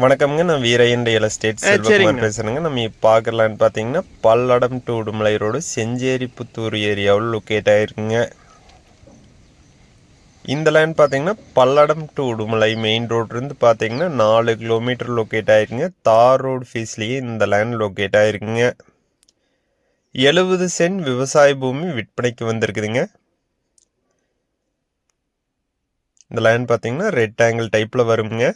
வணக்கம்ங்க. நான் Veeraiyan real estate Selvakumar. பேசுகிறேங்க நம்ம பார்க்கலான்னு பார்த்தீங்கன்னா பல்லடம் டு உடுமலை ரோடு செஞ்சேரி புத்தூர் ஏரியாவில் லொக்கேட் ஆயிருக்குங்க. இந்த லேண்ட் பார்த்தீங்கன்னா பல்லடம் டு உடுமலை மெயின் ரோட்லேருந்து பார்த்தீங்கன்னா நாலு கிலோமீட்டர் லொக்கேட் ஆயிருக்குங்க. தார் ரோடு ஃபீஸ்லேயே இந்த லேண்ட் லொக்கேட் ஆயிருக்குங்க. எழுபது சென்ட் விவசாய பூமி விற்பனைக்கு வந்திருக்குதுங்க. இந்த லேண்ட் பார்த்தீங்கன்னா ரெட் ஆங்கிள் டைப்பில் வருங்க.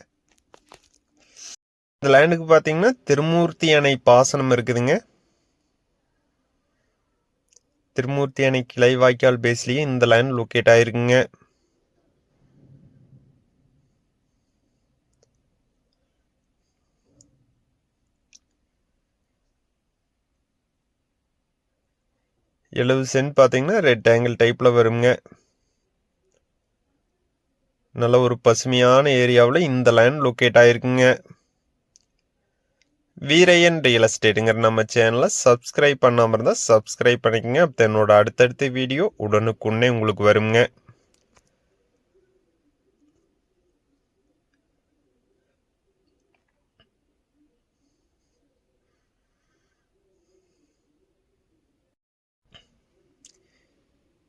இந்த லேண்டுக்கு பார்த்தீங்கன்னா திருமூர்த்தி அணை பாசனம் இருக்குதுங்க. திருமூர்த்தி அணை கிளை வாய்க்கால் பேஸ்லேயே இந்த லேண்ட் லொக்கேட் ஆயிருக்குங்க. எழுபது சென்ட் பார்த்தீங்கன்னா ரெட் ஆங்கிள் டைப்பில் வருங்க. நல்ல ஒரு பசுமையான ஏரியாவில் இந்த லேண்ட் லொக்கேட் ஆயிருக்குங்க. வீரையன் ரியல் எஸ்டேட்டுங்கிற நம்ம சேனலை சப்ஸ்கிரைப் பண்ணாமல் இருந்தால் சப்ஸ்கிரைப் பண்ணிக்கோங்க. அப்போ என்னோட அடுத்தடுத்த வீடியோ உடனுக்குன்னே உங்களுக்கு வருங்க.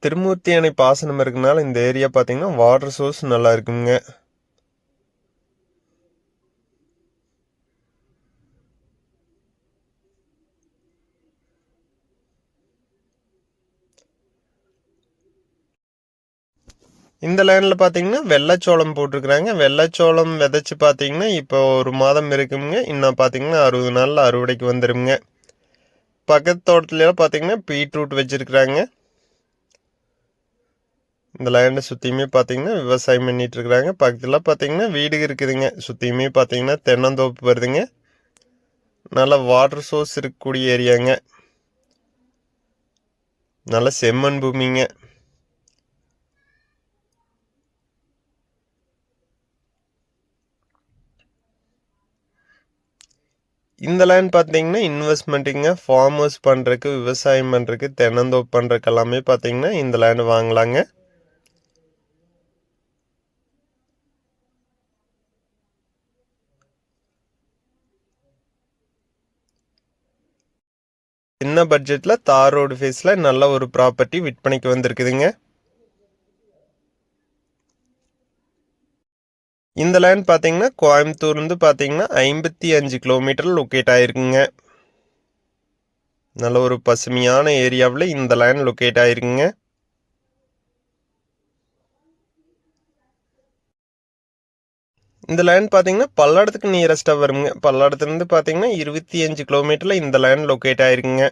திருமூர்த்தி அணை பாசனம் இருக்கனால இந்த ஏரியா பார்த்தீங்கன்னா வாட்டர் சோர்ஸ் நல்லா இருக்குங்க. இந்த லேண்டில் பார்த்தீங்கன்னா வெள்ளைச்சோளம் போட்டிருக்கிறாங்க. வெள்ளைச்சோளம் விதைச்சி பார்த்தீங்கன்னா இப்போ ஒரு மாதம் இருக்குங்க. இன்னும் பார்த்தீங்கன்னா அறுபது நாளில் அறுவடைக்கு வந்துடுங்க பக்கத்து தோட்டத்துலலாம் பார்த்தீங்கன்னா பீட்ரூட் வச்சுருக்குறாங்க. இந்த லேண்டை சுற்றியுமே பார்த்தீங்கன்னா விவசாயம் பண்ணிகிட்ருக்குறாங்க பக்கத்தில் பார்த்தீங்கன்னா வீடு இருக்குதுங்க. சுற்றியுமே பார்த்தீங்கன்னா தென்னந்தோப்பு வருதுங்க. நல்ல வாட்டர் சோர்ஸ் இருக்கக்கூடிய ஏரியாங்க. நல்ல செம்மண் பூமிங்க. இந்த லேண்ட் பார்த்தீங்கன்னா இன்வெஸ்ட்மெண்ட்டுங்க ஃபார்ம் ஹவுஸ் பண்ணுறக்கு விவசாயம் பண்ணுறதுக்கு தென்னந்தோப்பு பண்ணுறக்கு எல்லாமே பார்த்தீங்கன்னா இந்த லேண்ட் வாங்கலாங்க. சின்ன பட்ஜெட்டில் தார் ரோடு ஃபேஸில் நல்ல ஒரு ப்ராப்பர்ட்டி விற்பனைக்கு வந்திருக்குதுங்க. இந்த லேண்ட் பார்த்தீங்கன்னா கோயம்புத்தூர்லேருந்து பார்த்தீங்கன்னா ஐம்பத்தி அஞ்சு கிலோமீட்டர் லொக்கேட் ஆயிருக்குங்க. நல்ல ஒரு பசுமையான ஏரியாவில் இந்த லேண்ட் லொக்கேட் ஆயிருக்குங்க. இந்த லேண்ட் பார்த்தீங்கன்னா பல்லடத்துக்கு நியரஸ்ட்டாக வருங்க. பல்லடத்துலேருந்து பார்த்தீங்கன்னா இருபத்தி அஞ்சு கிலோமீட்டரில் இந்த லேண்ட் லொக்கேட் ஆயிருக்குங்க.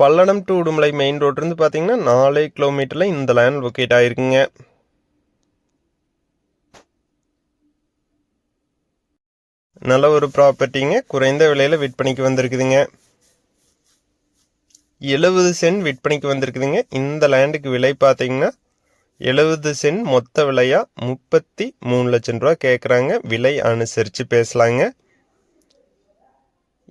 பல்லடம் டு உடுமலை மெயின் ரோட்லேருந்து பார்த்தீங்கன்னா நாலே கிலோமீட்டரில் இந்த லேண்ட் லொக்கேட் ஆகிருக்குங்க நல்ல ஒரு ப்ராப்பர்ட்டிங்க குறைந்த விலையில் விற்பனைக்கு வந்திருக்குதுங்க. எழுபது சென்ட் விற்பனைக்கு வந்திருக்குதுங்க. இந்த லேண்டுக்கு விலை பார்த்தீங்கன்னா எழுபது சென்ட் மொத்த விலையாக முப்பத்தி மூணு லட்சம் ரூபா கேட்குறாங்க விலை அனுசரித்து பேசலாங்க.